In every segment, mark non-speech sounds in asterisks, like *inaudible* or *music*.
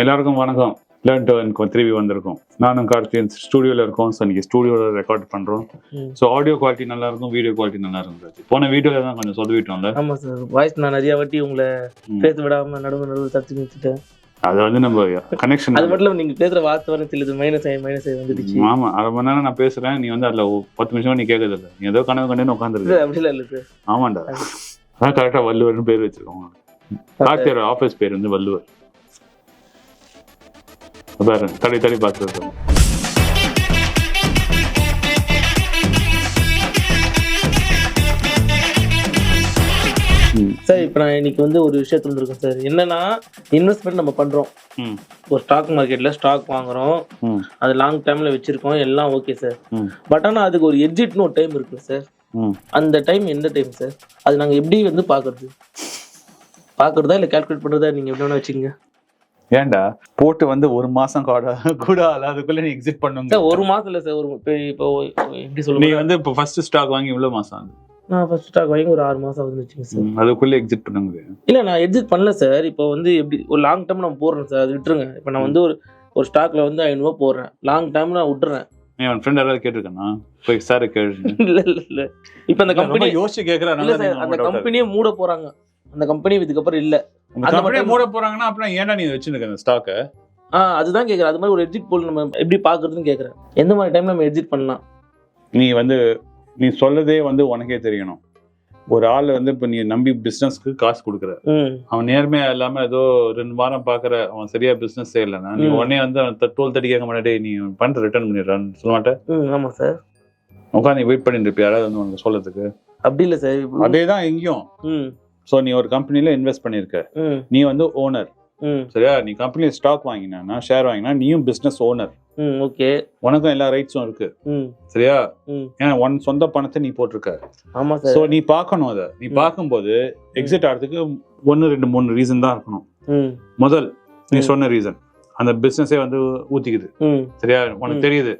எல்லாருக்கும் வணக்கம். Learn to எனக்கு திரும்பி வந்திருக்கோம். நானும் கார்த்தியன் ஸ்டூடியோவில் இருக்கோம். ஸோ இன்னைக்கு ஸ்டூடியோவில் ரெக்கார்ட் பண்ணுறோம். ஸோ ஆடியோ குவாலிட்டி நல்லா இருக்கும் வீடியோ குவாலிட்டி நல்லா இருக்கும் ராஜி. போன வீடியோவில் தான் கொஞ்சம் சொதவிட்டோம்ல ஆமா சார் வாய்ஸ் நான் நிறைய வாட்டி உங்களை. பேச விடாம நடுவு நடுவு தடுத்து நிறுத்திட்டேன். அது வந்து நம்ம கனெக்ஷன் அது மட்டும் நீங்க பேசுற வார்த்தை வர தெரியல மைனஸ் ஆகி மைனஸ் ஆகி வந்துடுச்சு. ஆமா. அரை மணி நேரம் நான் பேசுறேன். நீ வந்து அதுல பத்து நிமிஷம் நீ கேட்கறது இல்லை நீ ஏதோ கனவு கண்டேன்னு உட்காந்துருக்கு சார் அப்படிலாம் இல்ல சார் ஆமாண்டா. அதான் கரெக்டாக வள்ளுவர்னு பேர் வச்சிருக்கோம். கார்த்தியோட ஆஃபீஸ் பேர் வந்து வள்ளுவர். பாரு தடி தடி பார்த்துருக்கோம் சார் இப்போ நான் இன்னைக்கு வந்து ஒரு விஷயத்துல வந்திருக்கேன் சார். என்னன்னா இன்வெஸ்ட்மெண்ட் நம்ம பண்றோம். ம். ஒரு ஸ்டாக் மார்க்கெட்ல ஸ்டாக் வாங்குறோம். அது லாங் டைம்ல வச்சிருக்கோம். எல்லாம் ஓகே சார். பட் ஆனா அதுக்கு ஒரு எட்ஜிட்னு ஒரு டைம் இருக்கு சார். அந்த டைம் எந்த டைம் சார்? அது நாங்க எப்படி வந்து பாக்குறது பாக்குறதா இல்ல கால்குலேட் பண்றதா நீங்க எப்படி வேணா வச்சுக்கோங்க. ஏன்டா? போட்டு வந்து ஒரு மாசம் கூட அதுக்குள்ள நீ எக்ஸிட் பண்ணுங்க. சார் ஒரு மாசம் இல்ல சார். ஒரு இப்போ எப்படி நீ சொல்லுங்க வந்து இப்போ ஃபர்ஸ்ட் ஸ்டாக் வாங்கி இவ்வளவு மாசம் ஆகுது. நான் ஃபர்ஸ்ட் ஸ்டாக் வாங்கி ஒரு ஆறு மாசம் ஆகுதுன்னு வச்சுங்க சார். அதுக்குள்ள எக்ஸிட் பண்ணுங்க. இல்ல நான் எக்ஸிட் பண்ணல சார். இப்போ வந்து எப்படி ஒரு லாங் டைம் நான் போடுறேன் சார். அது விட்டுருங்க. இப்போ நான் வந்து ஒரு ஒரு ஸ்டாக்ல வந்து ஐநூறுபா போடுறேன். லாங் டைம் நான் விட்டுறேன். நீ அவன் ஃப்ரெண்ட் யாராவது கேட்டிருக்கானா? போய் சார் கேட்டு *laughs* இல்ல இல்ல இல்ல. இப்போ அந்த கம்பெனி யோசிச்சு சார் அந்த கம்பெனியே மூட போறாங்க. அந்த கம்பெனி இதுக்கப்புறம் இல்ல. மட்டும் மூட போறாங்கன்னா அப்புறம் ஏன்டா நீ வச்சிருக்க அந்த ஸ்டாக்க ஆ அதுதான் கேக்குறேன். அது மாதிரி ஒரு எக்ஸிட் போல் நம்ம எப்படி பாக்குறதுன்னு கேக்குறேன். எந்த மாதிரி டைம்ல நம்ம எக்ஸிட் பண்ணலாம்? நீ வந்து நீ சொல்லதே வந்து உனக்கே தெரியணும். ஒரு ஆள் வந்து இப்ப நீ நம்பி பிசினஸ்க்கு காசு கொடுக்குற. அவன் நேர்மையா இல்லாம ஏதோ ரெண்டு வாரம் பாக்குற அவன் சரியா பிசினஸ் செய்யலன்னா நீ. உடனே வந்து அவன் தேர்ட்டி கேட்க மாட்டே நீ பண்ணிட்டு ரிட்டர்ன் பண்ணிடுறான்னு சொல்ல மாட்டேன் ஆமா சார் உட்காந்து வெயிட் பண்ணிட்டு இருப்பியா? யாராவது வந்து உனக்கு சொல்லதுக்கு அப்படி இல்ல சார் அதே தான் எங்கேயும் ஸோ நீ ஒரு கம்பெனில இன்வெஸ்ட் பண்ணிருக்க. ம். நீ வந்து ஓனர் சரியா? நீ கம்பெனில ஸ்டாக் வாங்கினா ஷேர் வாங்கினா நீயும் பிசினஸ் ஓனர் ஓகே உனக்கும் எல்லா ரைட்ஸும் இருக்கு. சரியா? ஏன்னா உன் சொந்த பணத்தை நீ போட்டிருக்க. ஆமா சோ சார் நீ பார்க்கணும் அதை. நீ. பார்க்கும்போது எக்ஸிட் ஆகிறதுக்கு ஒன்னு ரெண்டு மூணு ரீசன் தான் இருக்கணும். முதல் நீ. சொன்ன ரீசன் அந்த பிசினஸே வந்து ஊத்திக்குது. சரியா? உனக்கு. தெரியுது.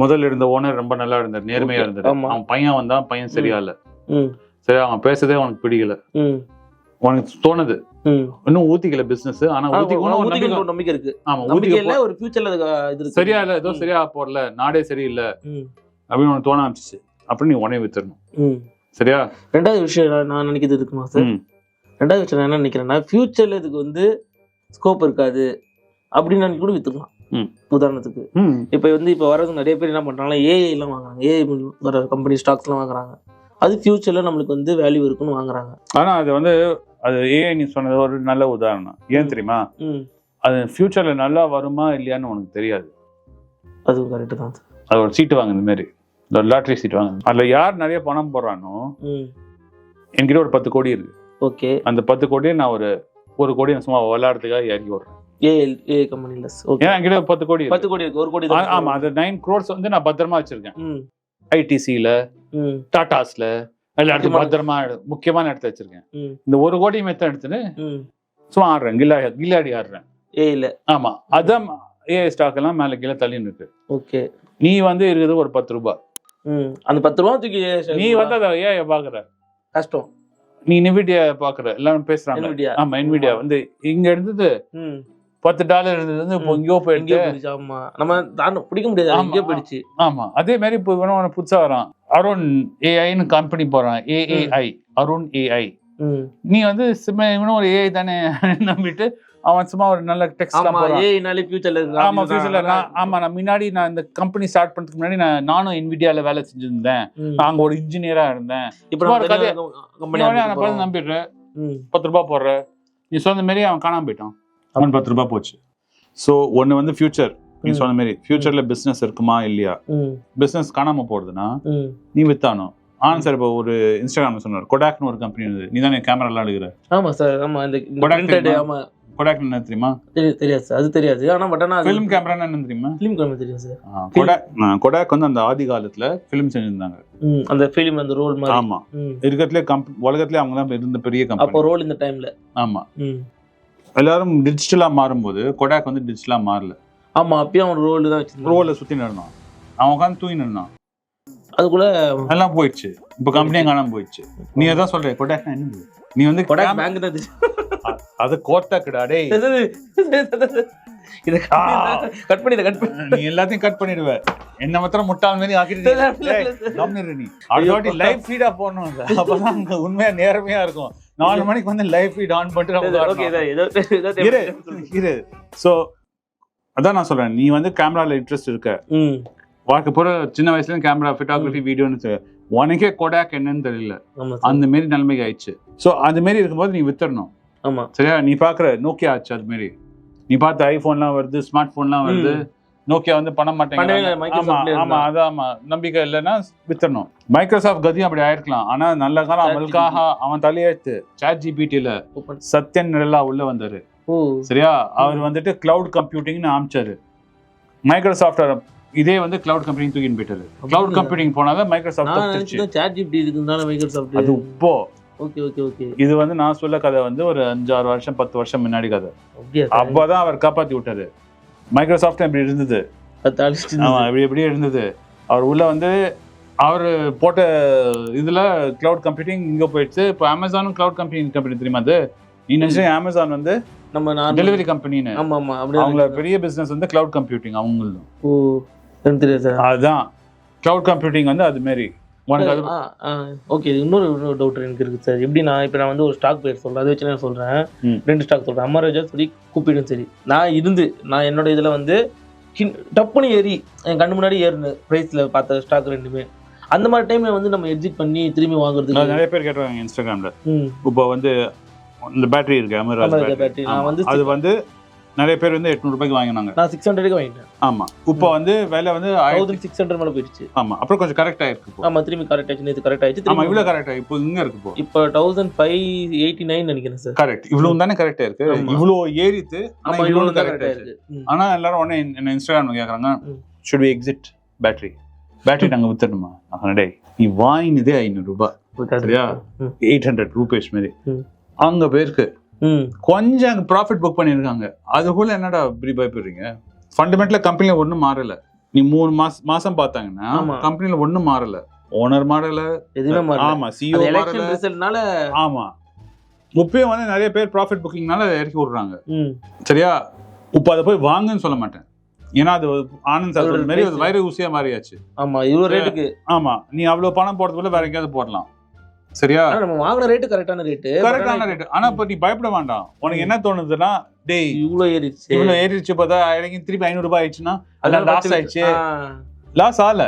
முதல்ல இருந்த ஓனர் ரொம்ப நல்லா இருந்தார் நேர்மையா. இருந்தாரு. அவன் பையன் வந்தா பையன் சரியா இல்ல. ம் சரியா அவன் பேசுறதே உனக்கு பிடிக்கல. உனக்கு தோணுது. இன்னும் ஊத்திக்கல பிசினஸ் ஆனா ஊத்திக்கணும் நம்பிக்கை- இருக்கு. ஆமா நம்பிக்கை ஊத்திக்க இல்ல ஒரு ஃபியூச்சர்ல இது சரியா இல்ல ஏதோ. சரியா போடல நாடே சரியில்லை. அப்படின்னு உனக்கு தோண ஆரம்பிச்சிச்சு. அப்படின்னு நீ உடனே வித்துடணும். சரியா? ரெண்டாவது விஷயம் நான் நான் நினைக்கிறது இருக்குமா சார். ரெண்டாவது விஷயம் என்ன நினைக்கிறேன்னா ஃபியூச்சர்ல இதுக்கு வந்து ஸ்கோப் இருக்காது. அப்படின்னு கூட வித்துக்கலாம். உதாரணத்துக்கு. இப்போ வந்து இப்போ வரது நிறைய பேர் என்ன பண்றாங்கன்னா ஏஐ எல்லாம் வாங்குறாங்க. ஏஐ வர கம்பெனி ஸ்டாக்ஸ்லாம் வாங்குறாங்க. அது ஃபியூச்சர்ல நம்மளுக்கு வந்து வேல்யூ இருக்குன்னு வாங்குறாங்க. ஆனா அது வந்து அது ஏஐ நீ சொன்னது ஒரு நல்ல உதாரணம். ஏன். தெரியுமா? அது ஃபியூச்சர்ல நல்லா வருமா இல்லையான்னு உனக்கு தெரியாது. அதுவும் கரெக்டு தான் அது ஒரு சீட்டு வாங்க இந்த மாதிரி இந்த லாட்ரி சீட் வாங்க அதுல யார் நிறைய பணம் போடுறானோ என்கிட்ட ஒரு பத்து கோடி இருக்கு. ஓகே. அந்த பத்து கோடியை நான் ஒரு ஒரு கோடி நான் சும்மா விளையாடுறதுக்காக இறக்கி விடுறேன். கம்பெனில ஓகே. ஏன்னா என்கிட்ட பத்து கோடி பத்து கோடி இருக்கு. ஒரு கோடி ஆ- தான் ஆமா அது நைன் க்ரோர்ஸ் வந்து நான் பத்திரமா வச்சிருக்கேன். ஐடிசியில டாடாஸ்ல. இடத்துலையும் முக்கியமான- பத்திரமா முக்கியமான இடத்த வச்சிருக்கேன். இந்த ஒரு கோடி மெத்த எடுத்துட்டு ம். சும்மா ஆடுறேன் கில்லா கில்லாடி ஆடுறேன். ஏஐல ஆமா. அதான் ஏஐ ஸ்டாக் எல்லாம் மேல கீழே தள்ளின்னு இருக்கு. ஓகே. நீ வந்து இருக்குது ஒரு பத்து ரூபாய் அந்த பத்து ரூபா தூக்கி நீ வந்து அதை ஏன் பாக்குற. கஷ்டம். நீ நிவிடியா பாக்குற. எல்லாரும் பேசுறாங்க. ஆமா என்விடியா வந்து இங்க இருந்தது பத்து டாலர் இருந்தது இப்போ எங்கேயோ போயிடுச்சு. ஆமா. நம்ம பிடிக்க முடியாது. எங்கேயோ போயிடுச்சு. ஆமா. அதே மாதிரி இப்போ இவனும் புதுசா வரான். அருண் ஏஐன்னு கம்பெனி போறான். ஏஏஐ அருண் ஏஐ நீ வந்து சும்மா இவனும் ஒரு ஏஐ தானே நம்பிட்டு அவன் சும்மா ஒரு நல்ல டெக்ஸ்ட் ஏஐனாலே ஃபியூச்சர்ல ஆமா ஃபியூச்சர்ல நான் ஆமா நான் முன்னாடி நான் இந்த கம்பெனி ஸ்டார்ட் பண்றதுக்கு முன்னாடி நான் நானும் என்விடியால வேலை செஞ்சிருந்தேன். நான் அங்க ஒரு இன்ஜினியரா இருந்தேன். இப்போ ஒரு கதை- நம்பிடுறேன். பத்து ரூபாய் போடுற நீ சொன்ன மாதிரி அவன் காணாம போயிட்டான். அவன் பத்து ரூபாய் போச்சு. ஸோ ஒன்னு வந்து ஃபியூச்சர் நீ. சொன்ன மாதிரி ஃபியூச்சர்ல பிசினஸ் இருக்குமா இல்லையா? பிசினஸ் காணாம போறதுன்னா ம். நீ வித்தானோ? ஆனந்த் சார் இப்போ ஒரு இன்ஸ்டாகிராம் சொன்னார் கொடாக்னு ஒரு கம்பெனி இருந்தது நீ தானே கேமராலாம் எடுக்கிற? ஆமா சார் ஆமா இந்த தெரியுமா? ஆமா. கொடாக் என்ன தெரியுமா? தெரியாது தெரியாது சார் அது தெரியாது. ஆனா பட் ஆனா அது ஃபிலிம் கேமரான்னு என்ன தெரியுமா? ஃபிலிம் கம்பெனி தெரியும் சார். கொடாக் கொடாக் வந்து அந்த ஆதி காலத்துல ஃபிலிம் செஞ்சிருந்தாங்க. அந்த ஃபிலிம் அந்த ரோல் மாதிரி. ஆமா. இருக்கிறதுலே உலகத்திலே அவங்க தான் இருந்த பெரிய அப்போ கம்பெனி ரோல் இந்த டைம்ல ஆமா. எல்லாரும் டிஜிட்டலா மாறும்போது கொடாக் வந்து டிஜிட்டலா மாறல. ஆமா அப்பயும் அவன் ரோல் தான் வச்சிருந்தான் ரோல சுத்தி நடந்தான். அவன் உட்காந்து தூங்கி நின்னான் அதுக்குள்ள எல்லாம் போயிடுச்சு. இப்ப கம்பெனியும் காணாம போயிடுச்சு. நீ எதான் சொல்ற கொடாக் என்ன? நீ வந்து கொடாக் பேங்க் தான் அது கோர்த்தாக்குடா டேய். இதை கட் பண்ணி கட் பண்ணி நீ எல்லாத்தையும் கட் பண்ணிடுவ. என்ன மாத்திரம் முட்டாள் மாதிரி ஆக்கிட்டு நீ அடுத்த வாட்டி லைவ் ஃபீடா போடணும்? அப்பதான் உண்மையா நேர்மையா இருக்கும். நாலு மணிக்கு வந்து லைவ் ஃபீட் ஆன் பண்ணிட்டு இரு சோ அதான் நான் சொல்றேன். நீ வந்து கேமரால இன்ட்ரெஸ்ட் இருக்க. வாழ்க்கை பூரா சின்ன வயசுல இருந்து கேமரா ஃபோட்டோகிராஃபி வீடியோன்னு உனக்கே கொடாக் என்னன்னு தெரியல. அந்த மாரி நிலைமைக்கு ஆயிடுச்சு. சோ அந்த மாரி இருக்கும்போது நீ வித்துறணும். ஆமா. சரியா? நீ பாக்குற நோக்கியா ஆச்சு அது மாரி. நீ பார்த்த ஐபோன்லாம் வருது ஸ்மார்ட் போன்லாம் வருது நோக்கியா வந்து பண்ண இல்லை, ஆமா. அதான் ஆமா நம்பிக்கை இல்லைன்னா வித்துறணும் மைக்ரோசாஃப்ட் கதியும் அப்படி ஆயிருக்கலாம். ஆனா நல்ல காலம் அவளுக்காக அவன் தலையெழுத்து. சாட் ஓப்பன் சத்யன் நிரலா உள்ள வந்தாரு. சரியா? அவர் வந்துட்டு கிளவுட் கம்ப்யூட்டிங்னு ஆரம்பிச்சாரு மைக்ரோசாஃப்ட் இதே வந்து கிளவுட் கம்ப்யூட்டிங் தூக்கின்னு போயிட்டாரு. கிளவுட்? கம்ப்யூட்டிங் போனாதான் மைக்ரோசாஃப்ட் சாட் ஜிபிடி இருக்குனால மைக்ரோசாஃப்ட் அது இப்போ. Okay okay okay. இது வந்து நான் சொல்ல கதை வந்து ஒரு அஞ்சாறு வருஷம் பத்து வருஷம் முன்னாடி கதை. அப்பதான் அவர் காப்பாத்தி விட்டாரு. மைக்ரோசாஃப்ட் இப்படி இருந்தது. அது அழிச்சிட்டு ஆமா இருந்தது. இப்படி இப்படியே இருந்தது. அவர் உள்ள வந்து அவர் போட்ட இதுல கிளவுட் கம்ப்யூட்டிங் இங்க போயிடுச்சு. இப்போ அமேசானும் கிளவுட் கம்ப்யூட்டிங் கம்பெனி தெரியுமா அது? நீ நினைச்சு அமேசான் வந்து நம்ம டெலிவரி கம்பெனின்னு ஆமா ஆமா அப்படியே அவங்கள பெரிய பிசினஸ் வந்து கிளவுட் கம்ப்யூட்டிங் அவங்களும். ஓ அதுதான் கிளவுட் கம்ப்யூட்டிங் வந்து அது மாரி. உனக்கு அது ஓகே இன்னொரு இன்னொரு டவுட் எனக்கு இருக்கு சார் எப்படி நான் இப்போ நான் வந்து ஒரு ஸ்டாக் பேர் சொல்றேன். அதை வச்சு நான் சொல்றேன். ம். ரெண்டு ஸ்டாக் சொல்றேன். அமராஜா சரி கூப்பிடும் சரி. நான் இருந்து நான் என்னோட இதுல வந்து டப்புன்னு ஏறி என் கண்ணு முன்னாடி ஏறுன ப்ரைஸ்ல பார்த்த ஸ்டாக் ரெண்டுமே. அந்த மாதிரி டைம்ல வந்து நம்ம எக்ஸிட் பண்ணி திரும்பி வாங்குறதுக்கு நிறைய பேர் கேட்டுருக்காங்க இன்ஸ்டாகிராம்ல இப்போ வந்து இந்த பேட்டரி இருக்கு அமராஜ். வந்து அது வந்து நிறைய பேர் வந்து எட்நூறு ரூபாய்க்கு வாங்கினாங்க. நான் சிக்ஸ் ஹண்ட்ரடுக்கு வாங்கிட்டேன். ஆமா. இப்போ வந்து விலை வந்து தௌசண்ட் சிக்ஸ் ஹண்ட்ரட் மேலே போயிடுச்சு. ஆமா. அப்புறம் கொஞ்சம் கரெக்ட் ஆயிருக்கு இப்போ. ஆமா திரும்பி கரெக்ட் ஆயிடுச்சு. நேற்று கரெக்ட் ஆயிடுச்சு. ஆமா திரும்பி இவ்வளவு கரெக்ட் இப்போ இங்க இருக்கு இப்போ. இப்போ தௌசண்ட் ஃபைவ் எயிட்டி நைன் நினைக்கிறேன் சார் கரெக்ட் இவ்வளவு தானே கரெக்டா இருக்கு. ஆமா. இவ்வளவு ஏறித்து ஆனா ஆமா இவ்வளவு இவ்வளோ கரெக்ட் கரெக்ட் ஆயிருக்கு ஆயிருக்கு ம். ஆனா எல்லாரும் உடனே என்ன இன்ஸ்டாகிராம்ல கேக்குறாங்க ம். Should we exit battery battery நாங்க வித்துடணுமா? டேய் நீ வாங்கினதே ஐநூறு ரூபாய். சரியா. எயிட் ஹண்ட்ரட் ரூபீஸ் மாதிரி. அங்க போயிருக்கு. கொஞ்சம் ப்ராஃபிட் புக் பண்ணிருக்காங்க அதுக்குள்ள என்னடா இப்படி பயப்படுறீங்க? ஃபண்டமெண்டலா கம்பெனில ஒண்ணும் மாறல. நீ மூணு மாசம் மாசம் பார்த்தாங்கன்னா ஆமா. கம்பெனில ஒண்ணும் மாறல. ஓனர் மாறல. எதுவுமே ஆமா சிஓ மாறல. ஆமா. இப்பயும் வந்து நிறைய பேர் ப்ராஃபிட் புக்கிங்னால இறக்கி விடுறாங்க. சரியா? இப்போ அதை போய் வாங்குன்னு சொல்ல மாட்டேன். ஏன்னா அது ஆனந்த் சார் மாதிரி அது. வைர ஊசியா மாறியாச்சு. ஆமா இவ்வளோ ரேட்டுக்கு. ஆமா. நீ அவ்வளவு பணம் போடுறதுக்குள்ள வேற எங்கேயாவது போடலாம். சரியா? நம்ம வாங்குன ரேட்டு கரெக்டான ரேட்டு கரெக்டான ரேட் ஆனா இப்ப நீ பயப்பட வேண்டாம். உனக்கு என்ன தோணுதுன்னா டேய் இவ்வளோ ஏறிடுச்சு. இவ்வளவு ஏறிடுச்சு பார்த்தா இறங்கி திருப்பி ஐநூறு ரூபாய் ஆயிடுச்சுன்னா அதெல்லாம் லாஸ் ஆயிடுச்சு. லாஸ் ஆகல.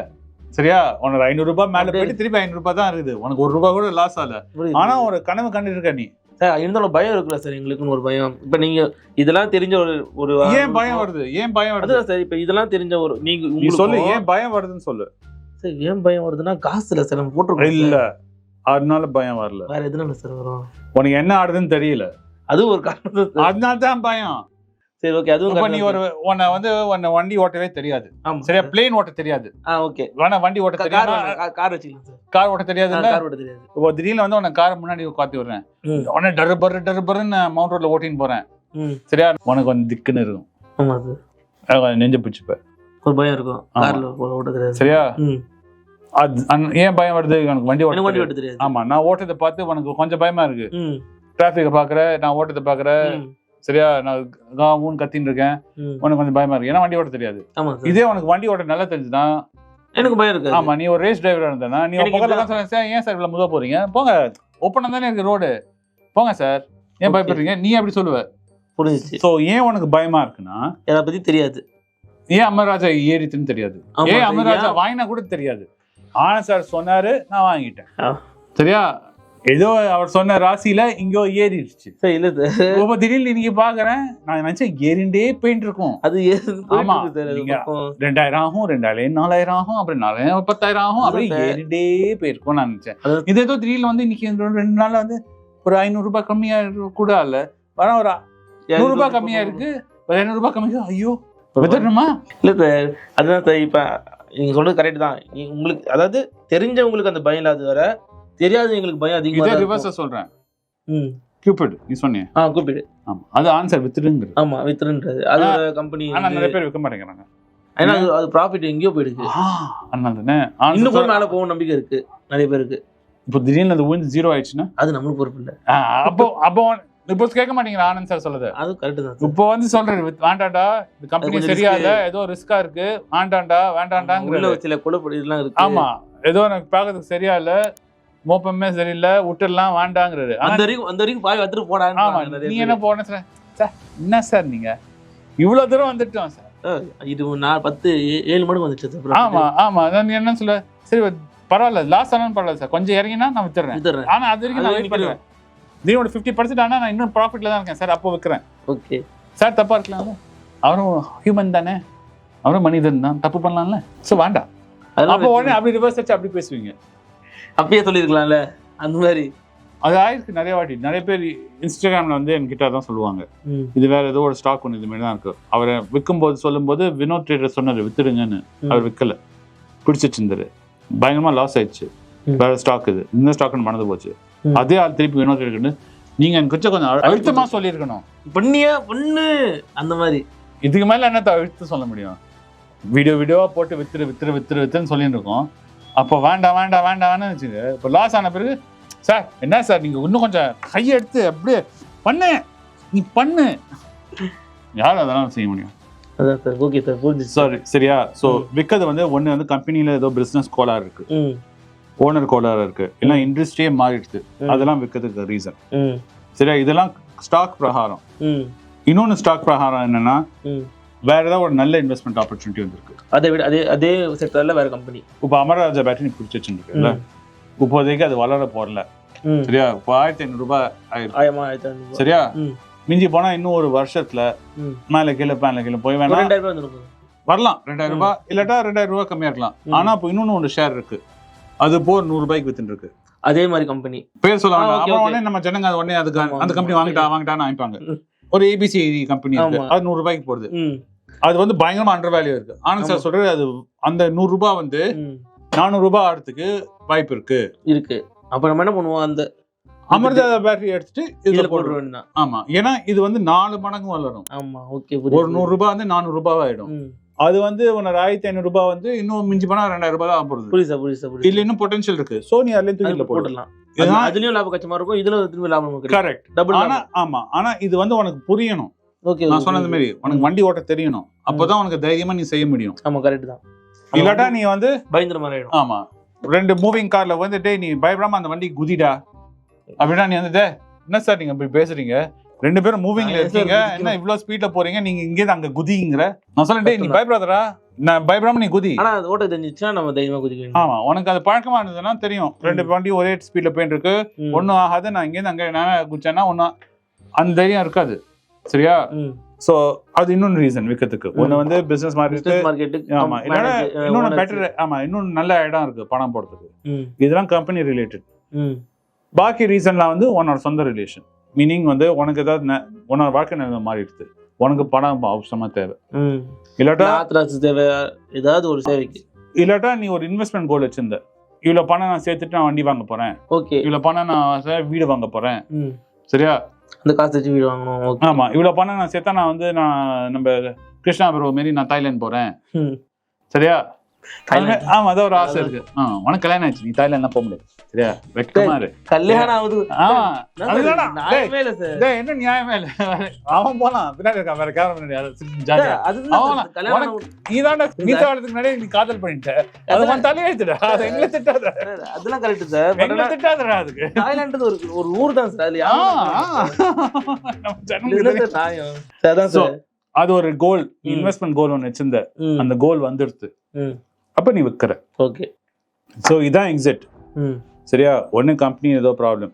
சரியா? உனக்கு ஐநூறு ரூபாய் மேல போயிட்டு திருப்பி ஐநூறு ரூபாய் தான் இருக்குது. உனக்கு ஒரு ரூபாய் கூட லாஸ் ஆகல. ஆனா ஒரு கனவு கண்டு இருக்க நீ. சார் இருந்தாலும் பயம் இருக்குல்ல சார் எங்களுக்குன்னு ஒரு பயம். இப்ப நீங்க இதெல்லாம் தெரிஞ்ச ஒரு ஒரு ஏன் பயம் வருது? ஏன் பயம் வருது? சார் இப்ப இதெல்லாம் தெரிஞ்ச ஒரு நீங்க சொல்லு ஏன் பயம் வருதுன்னு சொல்லு. சார் ஏன் பயம் வருதுன்னா காசு இல்ல சார் நம்ம போட்டுருக்கோம் இல்ல. அதனால பயம் வரல. வேற எதுனால சார் வரும்? உனக்கு என்ன ஆடுதுன்னு தெரியல. அது ஒரு காரணம். அதனால தான் பயம். சரி ஓகே அதுவும் நீ ஒரு உன்னை வந்து உன்னை வண்டி ஓட்டவே தெரியாது. சரியா? பிளேன் ஓட்ட தெரியாது. ஓகே வேணா வண்டி ஓட்ட தெரியாது. கார் வச்சுக்கலாம் கார் ஓட்ட தெரியாது கார் ஓட்ட தெரியாது. இப்போ திடீர்னு வந்து உன்னை கார் முன்னாடி உட்காந்து விடுறேன். உடனே டரு பரு டரு பருன்னு மவுண்ட் ரோட்ல ஓட்டின்னு போறேன். சரியா? உனக்கு வந்து திக்குன்னு இருக்கும். நெஞ்சு பிடிச்சிப்ப ஒரு பயம் இருக்கும். ஆமா. கார்ல ஓட்ட தெரியாது. சரியா? ஏன் பயம் வருது? எனக்கு வண்டி ஓட்ட தெரியாது. ஆமா நான் ஓட்டத்தை பார்த்து உனக்கு கொஞ்சம் பயமா இருக்கு. ம். டிராபிக்கை பாக்குற நான் ஓட்டத்தை பாக்குற ம், சரியா? நான் காவும் கத்தின்னு இருக்கேன். உனக்கு கொஞ்சம் பயமா இருக்கு. ஏன்னா வண்டி ஓட்ட தெரியாது. இதே உனக்கு வண்டி ஓட்ட நல்லா தெரிஞ்சுன்னா எனக்கு பயம் இருக்காது. ஆமா நீ ஒரு ரேஸ் டிரைவரா இருந்தனா நீ பக்கத்துல. தான் சொல்ல ஏன் சார் இவ்வளவு முதல் போறீங்க? போங்க ஓப்பனா தானே இருக்கு ரோடு போங்க சார் ஏன். பயப்படுறீங்க? நீ அப்படி சொல்லுவ. புரிஞ்சிச்சு. சோ ஏன் உனக்கு பயமா இருக்குன்னா அதை பத்தி தெரியாது. ஏன் அமர்ராஜா ஏறித்துன்னு தெரியாது. ஏன் அமர்ராஜா? வாங்கினா கூட தெரியாது. ஆனந்த் சார் சொன்னாரு நான் வாங்கிட்டேன். சரியா? ஏதோ அவர் சொன்ன ராசியில இங்கோ ஏறிடுச்சு. சார் இல்ல இப்ப திடீர்னு இன்னைக்கு பாக்குறேன் நான் நினைச்சேன் ஏறிண்டே போயிட்டு இருக்கும். அது ஆமா. ரெண்டாயிரம் ஆகும் ரெண்டாயிரம் நாலாயிரம் ஆகும் அப்புறம் நாலாயிரம் பத்தாயிரம் ஆகும் அப்படியே ஏறிண்டே போயிருக்கும் நான் நினைச்சேன். அது- இது ஏதோ திடீர்னு வந்து இன்னைக்கு ரெண்டு நாள்ல வந்து ஒரு ஐநூறு ரூபாய் கம்மியா இருக்கு கூட இல்ல. வர ஒரு நூறு ரூபாய் கம்மியா இருக்கு ஒரு ஐநூறு ரூபாய் கம்மியா ஐயோ வித்துடணுமா இல்ல சார் அதுதான் சார் இப்ப நீங்க சொல்றது கரெக்ட் தான். உங்களுக்கு அதாவது தெரிஞ்சவங்களுக்கு அந்த பயம் இல்லாத வர தெரியாதவங்களுக்கு பயம் அதிகமா இதே தான் ரிவர்ஸா. சொல்றேன். ம். கியூபிட் நீ சொன்னியே? ஆ கூப்பிடு ஆமா. அது ஆன்சர் வித்துடுங்கிறது. ஆமா வித்துருன்றது அதோட கம்பெனி ஆனா நிறைய பேர் விற்க மாட்டேங்கிறாங்க. ஏன்னா அது அது ப்ராஃபிட் எங்கேயோ போயிடுது அதனால தானே. இன்னும் கூட மேல போகும் நம்பிக்கை இருக்கு நிறைய பேருக்கு. இப்போ திடீர்னு அது விழுந்து ஜீரோ ஆயிடுச்சுன்னா? அது நம்மளுக்கு பொறுப்பு இல்ல. அப்போ அப்போ இப்போ கேட்க மாட்டீங்களா ஆனந்த் சார் சொல்லுது. அது கரெக்ட் தான் இப்போ வந்து சொல்றாரு "வித்- வேண்டாம்டா இந்த கம்பெனி சரியா. இல்ல ஏதோ ரிஸ்கா இருக்கு வேண்டாம்டா உள்ள வேண்டாம்டாங்கிறது சில குழப்படி இதெல்லாம் இருக்கு. ஆமா ஏதோ எனக்கு பார்க்கறதுக்கு சரியா இல்ல மோப்பமே சரியில்லை விட்டுடலாம் வேண்டாங்கிறது. அந்த வரைக்கும் அந்த வரைக்கும் பாய் வந்துட்டு போடான்னு ஆமா நீ என்ன போன சார் சார் என்ன சார் நீங்க? இவ்வளவு தூரம் வந்துட்டோம் சார் இது நான் பத்து ஏழு மணிக்கு வந்துச்சு. ஆமா ஆமா. நீ என்ன சொல்ல. சரி பரவாயில்ல லாஸ் ஆனாலும் பரவாயில்ல சார் கொஞ்சம் இறங்கினா நான் வித்துறேன் ஆனா அது வரைக்கும் நான் வெயிட் பண்ணுவேன். நீ ஃபிஃப்டி பர்சன்ட் ஆனா நான் இன்னும் ப்ராஃபிட்ல தான் இருக்கேன். சார் அப்போ விற்கிறேன் ஓகே. சார் தப்பா இருக்கலாம் அவரும் ஹியூமன் தானே? அவரும் மனிதன் தான். தப்பு பண்ணலாம்ல? ஸோ வேண்டாம் அப்போ உடனே அப்படி ரிவர்ஸ் வச்சு அப்படி பேசுவீங்க. அப்பயே சொல்லியிருக்கலாம்ல? அந்த மாதிரி. அது ஆயிருக்கு நிறைய வாட்டி. நிறைய பேர் இன்ஸ்டாகிராம்ல வந்து என்கிட்ட தான் சொல்லுவாங்க. இது வேற ஏதோ ஒரு ஸ்டாக் ஒன்று இது மாதிரி தான் இருக்கு. அவரை விற்கும் போது சொல்லும்போது வினோத் ட்ரேடர் சொன்னாரு வித்துடுங்கன்னு. அவர் விற்கல பிடிச்சி வச்சிருந்தாரு பயங்கரமா லாஸ் ஆயிடுச்சு. வேற ஸ்டாக் இது. இந்த ஸ்டாக்னு மறந்து போச்சு. அதே ஆள் திருப்பி வினோத் ட்ரேடர்னு நீங்க எனக்கு கொஞ்சம் கொஞ்சம் அழு- அழுத்தமா சொல்லியிருக்கணும். பண்ணியா பண்ணு அந்த மாதிரி. இதுக்கு மேல என்னத்த அழுத்து சொல்ல முடியும்? வீடியோ வீடியோவா போட்டு வித்துரு வித்துரு வித்துரு வித்துன்னு சொல்லிட்டு இருக்கோம் அப்போ வேண்டாம் வேண்டாம் வேண்டாம்னு வச்சுங்க. இப்போ லாஸ் ஆன பிறகு சார் என்ன சார்? நீங்க இன்னும் கொஞ்சம் கையை எடுத்து அப்படியே பண்ணு நீ பண்ணு. யாரும் அதெல்லாம் செய்ய முடியும்? அதான் சார் ஓகே சார் சரியா? ஸோ விற்கிறது வந்து ஒன்று வந்து கம்பெனியில் ஏதோ பிஸ்னஸ் கோளாறு இருக்கு. ம். ஓனர் கோளாறு இருக்கு. இல்லை இண்டஸ்ட்ரியே மாறிடுது ம். அதெல்லாம் விற்கிறதுக்கு ரீசன் சரியா? இதெல்லாம் ஸ்டாக் பிரகாரம். இன்னொன்று ஸ்டாக் பிரகாரம் என்னன்னா வேற ஏதாவது ஒரு நல்ல இன்வெஸ்ட்மெண்ட் ஆப்பர்ச்சுனிட்டி வந்திருக்கு. அதை விட அதே அதே செக்டர்ல வேற கம்பெனி இப்போ அமரராஜா பேட்டரி பிடிச்சி வச்சுருக்குல்ல இப்போதைக்கு அது வளர போறல. சரியா? இப்போ ஆயிரத்தி ஐநூறு ரூபாய் ஆயிரமா சரியா? மிஞ்சி போனா இன்னும் ஒரு வருஷத்துல மேல கீழே மேல கீழே போய் ஒரு வேணா ரெண்டாயிரம் ரூபாய் வந்துடும் வரலாம். ரெண்டாயிரம் ரூபாய். இல்லாட்டா ரெண்டாயிரம் ரூபாய் கம்மியா இருக்கலாம். ஆனா இப்போ இன்னொன்னு ஒன்று ஷேர் இருக்கு. அது இப்போ ஒரு நூறு ரூபாய்க்கு வித்துட்டு இருக்கு. அதே மாதிரி கம்பெனி பேர் சொல்ல வேண்டாம். உடனே நம்ம ஜனங்க அது உடனே அதுக்கு அந்த கம்பெனி. வாங்கிட்டா வாங்கிட்டான்னு வாங்கிப்பாங்க. ம். ஒரு ஏபிசி கம்பெனி இருக்கு. அது. நூறு ரூபாய்க்கு போடுது. அது வந்து பயங்கரமா அண்டர் வேல்யூ இருக்கு. ஆனந்த் சார். சொல்றது அது அந்த நூறு ரூபாய் வந்து நானூறு ரூபாய் ஆகிறதுக்கு வாய்ப்பு இருக்கு. இருக்கு. அப்ப நம்ம என்ன பண்ணுவோம்? அந்த அமிர்தா பேட்டரி எடுத்துட்டு இதுல போடுறோம். வேண்டாம் ஆமா. ஏன்னா இது வந்து நாலு மடங்கு வளரும். ஆமா ஓகே ஒரு நூறு ரூபாய் வந்து நானூறு ரூபாய் ஆயிடும் அது வந்து உனக்கு ஆயிரத்தி ஐநூறு ரூபாய் வந்து இன்னும் மிஞ்சி போனா ரெண்டாயிரம் ரூபாய் தான் போடுது புரியுதா புரியுதா புரியுது இன்னும் பொட்டன்ஷியல் இருக்கு. சோ நீ அதுல தூக்கில போடலாம் அதுலயும் லாப கச்சமா இருக்கும் இதுல திரும்பி லாபம் கரெக்ட் டபுள் ஆனா ஆமா. ஆனா இது வந்து உனக்கு புரியணும். ஓகே நான் சொன்னது மாதிரி உனக்கு வண்டி ஓட்ட தெரியணும் அப்பதான் உனக்கு தைரியமா நீ செய்ய முடியும். ஆமா கரெக்ட் தான். இல்லாட்டா நீ வந்து பயந்துற மாதிரி ஆமா. ரெண்டு மூவிங் கார்ல வந்து டேய் நீ பயப்படாம அந்த வண்டி குதிடா. அப்படின்னா நீ வந்து "டேய், என்ன சார் நீங்க இப்படி பேசுறீங்க? ரெண்டு பேரும் மூவிங்ல இருக்கீங்க. குதிக்கணும்? என்ன இவ்வளவு ஸ்பீட்ல போறீங்க? நீங்க இங்கே அங்க குதிங்கிற நான் சொல்றேன் டேய் நீ பயப்படாதடா. நான் பயப்படாம நீ குதி. ஆனா அது ஓட்ட தெரிஞ்சிச்சுன்னா நம்ம தைரியமா குதிக்க வேண்டியது. ஆமா உனக்கு அது பழக்கமா இருந்ததுன்னா தெரியும். ரெண்டு வண்டி ஒரே ஸ்பீட்ல போயிட்டு இருக்கு. ஒன்னும் ஆகாது நான் இங்கேருந்து அங்க நான் குச்சேன்னா ஒன்னும் அந்த தைரியம் இருக்காது. சரியா. சோ அது இன்னொன்னு ரீசன் விற்கிறதுக்கு ஒண்ணு வந்து பிசினஸ் market, ஆமா இன்னொன்னு. பெட்டர் ஆமா இன்னொன்னு நல்ல இடம் இருக்கு பணம் போடுறதுக்கு. இதெல்லாம் கம்பெனி ரிலேட்டட் பாக்கி ரீசன்லாம் வந்து உன்னோட சொந்த ரிலேஷன் மீனிங் வந்து உனக்கு ஏதாவது உன்னோட வாழ்க்கை நிலைமை மாறிடுது. உனக்கு பணம் அவசரமா தேவை. ம். இல்லாட்டா ஆத்திராஸ் தேவை ஏதாவது ஒரு சேவைக்கு. இல்லாட்டா நீ ஒரு இன்வெஸ்ட்மெண்ட் கோல் வச்சிருந்த. இவ்வளவு பணம் நான் சேர்த்துட்டு நான் வண்டி வாங்க போறேன். ஓகே. இவ்வளவு பணம் நான் வீடு வாங்க போறேன். ம். சரியா? அந்த காசு வச்சு வீடு வாங்கணும் ஓகே. ஆமா இவ்வளவு பணம் நான் சேர்த்தா நான் வந்து நான் நம்ம கிருஷ்ணா ப்ரோ மாரி நான் தாய்லாந்து போறேன். ம். சரியா? ஆமா அதான் ஒரு ஆசை இருக்கு. உனக்கு கல்யாணம் ஆச்சு நீ தாய்லாந்து போக முடியாது. சரியா? வெக்கமா இரு. கல்யாணம் ஆகுது. ஆமா என்ன நியாயமே இல்ல. அவன் போலாம் பின்னாடி இருக்கான் வேற கேமரா முன்னாடி. நீ தாண்டா முன்னாடி நீ காதல் பண்ணிட்ட. அது உன் தலையெழுத்துடா அது எங்களை திட்டாத அதெல்லாம் கரெக்ட் சார் எங்களை திட்டாதடா அதுக்கு. தாய்லாந்து ஒரு ஒரு ஊர் தான் சார் சார், அதான் அது ஒரு கோல். இன்வெஸ்ட்மெண்ட் கோல் ஒன்னு வச்சிருந்த. அந்த கோல் வந்துடுது. அப்ப நீ விற்கிற ஓகே. சோ இதான் எக்ஸிட் சரியா? ஒண்ணு கம்பெனி ஏதோ ப்ராப்ளம்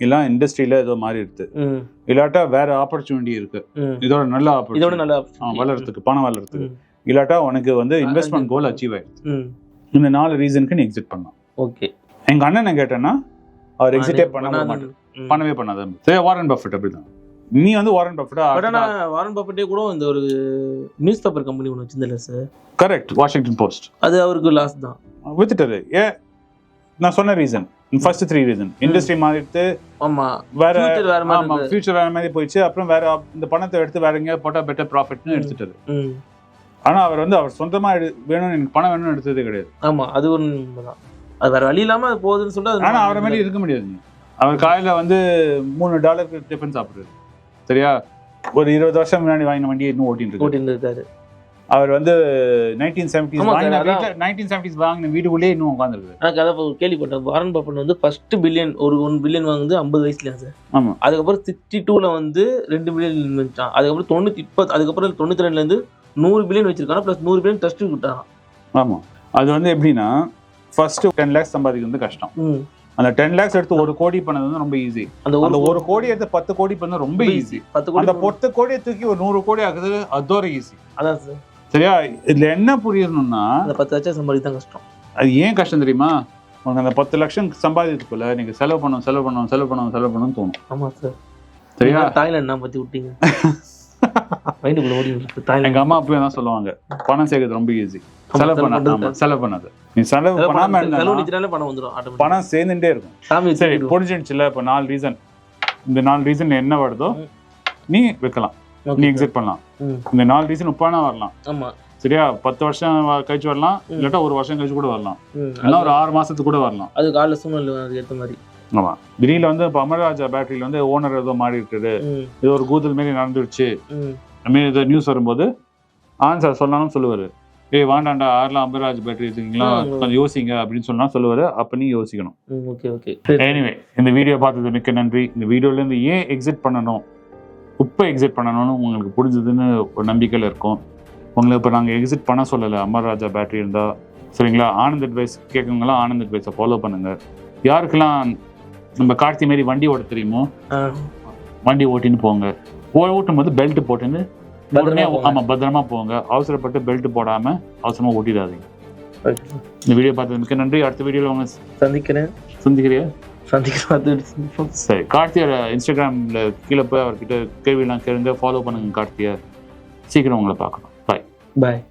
இல்ல இண்டஸ்ட்ரியில ஏதோ மாறிடுது ம், இல்லாட்டா வேற ஆப்பர்ச்சுனிட்டி இருக்கு. இதோட நல்ல இதோட நல்ல வளர்றதுக்கு பணம் வளர்றதுக்கு. இல்லாட்டா உனக்கு வந்து இன்வெஸ்ட்மெண்ட் கோல் அச்சீவ் ஆயிடுது இந்த நாலு ரீசனுக்கு நீ எக்ஸிட் பண்ணலாம். ஓகே. எங்க அண்ணனை கேட்டேன்னா அவர் எக்ஸிட்டே பண்ண மாட்டார். பண்ணவே பண்ணாத. வாரன் பஃபட் அப்படிதான். நீ வந்து வாரன் பட் ஆனா பஃபட் வாரன் பப்பட்டே கூட இந்த ஒரு நியூஸ் பேப்பர் கம்பெனி ஒன்று வச்சிருந்தல சார் கரெக்ட் வாஷிங்டன் போஸ்ட் அது அவருக்கு லாஸ் தான். வித்துட்டாரு. ஏ நான் சொன்ன reason first three reason industry மாறிட்டு ஆமா. வேற வேற மாதிரி. ஃபியூச்சர் வேற மாதிரி போயிடுச்சு. அப்புறம் வேற இந்த பணத்தை எடுத்து வேற எங்கேயா போட்டா பெட்டர் ப்ராஃபிட்னு. எடுத்துட்டாரு. ஆனா அவர் வந்து அவர் சொந்தமா எடு- வேணும்னு எனக்கு பணம் வேணும்னு எடுத்ததே கிடையாது. ஆமா அது ஒரு உண்மைதான். அது வேற வழி இல்லாம அது போகுதுன்னு சொல்லிட்டு அது ஆனா அவரை மாதிரி இருக்க முடியாது. அவர் காலையில வந்து மூணு டாலருக்கு டிஃபன் சாப்பிடுறாரு. சரியா? ஒரு இருபது வருஷம் முன்னாடி வாங்கின வண்டியை இன்னும் ஓட்டிட்டு ஓட்டிட்டு இருக்காரு. அவர் வந்து நைன்டீன் செவன்டிஸ் வாங்கின. வீட்டில் நைன்டீன் செவன்டிஸ் வாங்கின வீடுக்குள்ளேயே இன்னும் உட்காந்துருக்கு எனக்கு அதை கேள்விப்பட்டேன். வாரன் பப்பன் வந்து ஃபர்ஸ்ட் பில்லியன் ஒரு ஒன் பில்லியன் வாங்குது ஐம்பது வயசுலயா சார்? ஆமா. அதுக்கப்புறம் சிக்ஸ்டி டூவில் வந்து ரெண்டு பில்லியன் வச்சான் அதுக்கப்புறம் தொண்ணூற்றி இப்போ அதுக்கப்புறம் தொண்ணூற்றி ரெண்டுலேருந்து நூறு பில்லியன் வச்சிருக்காங்க ப்ளஸ் நூறு பில்லியன் ட்ரஸ்ட்டு விட்டாங்க ஆமா. அது வந்து எப்படின்னா ஃபர்ஸ்ட் டென் லேக்ஸ் சம்பாதிக்கிறது கஷ்டம். அந்த டென் லேக்ஸ் எடுத்து ஒரு கோடி பண்ணது வந்து ரொம்ப ஈஸி அந்த அந்த ஒரு கோடி எடுத்து பத்து கோடி பண்ணது ரொம்ப ஈஸி பத்து கோடி அந்த பத்து கோடியை தூக்கி ஒரு நூறு கோடி ஆகுது அதோட ஈஸி அதான் சார் சரியா? இதுல என்ன புரியணும்னா அந்த பத்து லட்சம் சம்பாதிக்க கஷ்டம். அது ஏன் கஷ்டம் தெரியுமா? உனக்கு அந்த பத்து லட்சம் சம்பாதிக்கிறதுக்குள்ள நீங்க செலவு பண்ணணும் செலவு பண்ணணும் செலவு பண்ணணும் செலவு பண்ணணும்னு தோணும். ஆமாம் சார் சரியா? நான் பற்றி விட்டீங்க? *laughs* எங்க அம்மா அப்பயும் தான் சொல்லுவாங்க பணம் சேர்க்கறது ரொம்ப ஈஸி ஆமா, செலவு செலவு பண்ண பண்றது ஆமா செலவு பண்ணாது. நீ செலவு பண்ணாம இருந்தா பணம் வந்துடும் பணம் சேர்ந்துட்டே இருக்கும். சரி புரிஞ்சிடுச்சுல இப்ப நாலு ரீசன் இந்த நாலு ரீசன் என்ன வருதோ. நீ வைக்கலாம் Okay, நீ. எக்ஸிட் பண்ணலாம். இந்த நாலு ரீசன் உப்பானா வரலாம். ஆமா. சரியா? பத்து வருஷம் கழிச்சு வரலாம். இல்லாட்டா ஒரு வருஷம் கழிச்சு கூட வரலாம். இல்லைன்னா ஒரு ஆறு மாசத்துக்கு கூட வரலாம். அது காலைல சூழ்நிலை அதுக்கு ஏற்ற மாதிரி. ஆமா. திடீர்னு வந்து இப்போ அமரராஜா பேட்டரியில வந்து ஓனர் ஏதோ மாறி இருக்குது. இது ஒரு கூதல் மாரி நடந்துருச்சு. இது நியூஸ் வரும்போது ஆன்சர் சொன்னாலும் சொல்லுவாரு. ஏய் வாண்டாண்டா ஆறுலாம் அமரராஜ் பேட்டரி இருக்கீங்களா. கொஞ்சம் யோசிங்க அப்படின்னு சொன்னா சொல்லுவாரு. அப்ப நீ யோசிக்கணும். ஓகே ஓகே எனிவே இந்த வீடியோ பார்த்தது மிக்க நன்றி. இந்த வீடியோல இருந்து ஏன் எக்ஸிட் பண்ணணும்? இப்போ எக்ஸிட் பண்ணணும்னு உங்களுக்கு புரிஞ்சதுன்னு ஒரு நம்பிக்கையில் இருக்கும். உங்களை இப்போ நாங்கள் எக்ஸிட் பண்ண சொல்லலை. அமர்ராஜா பேட்டரி இருந்தா. சரிங்களா? ஆனந்த் அட்வைஸ் கேட்குறவங்களாம் ஆனந்த் அட்வைஸை ஃபாலோ பண்ணுங்க. யாருக்கெல்லாம் நம்ம கார்த்தி மாரி வண்டி ஓட்ட தெரியுமோ? வண்டி ஓட்டின்னு போங்க. ஓட்டும் போது பெல்ட் போட்டுன்னு உடனே போங்க. ஆமா பத்திரமா போங்க. அவசரப்பட்டு பெல்ட் போடாம அவசரமா ஓட்டிடாதீங்க. இந்த வீடியோ பார்த்தது மிக்க நன்றி. அடுத்த வீடியோவில் உங்க சந்திக்கிறேன். சந்திக்கிறியா சந்திக்கிறேன். சரி. கார்த்தியோட இன்ஸ்டாகிராம்ல கீழே போய் அவர்கிட்ட கேள்வியெல்லாம் கேளுங்க. ஃபாலோ பண்ணுங்க கார்த்தியை. சீக்கிரம் உங்களை பார்க்கணும் பாய் பாய்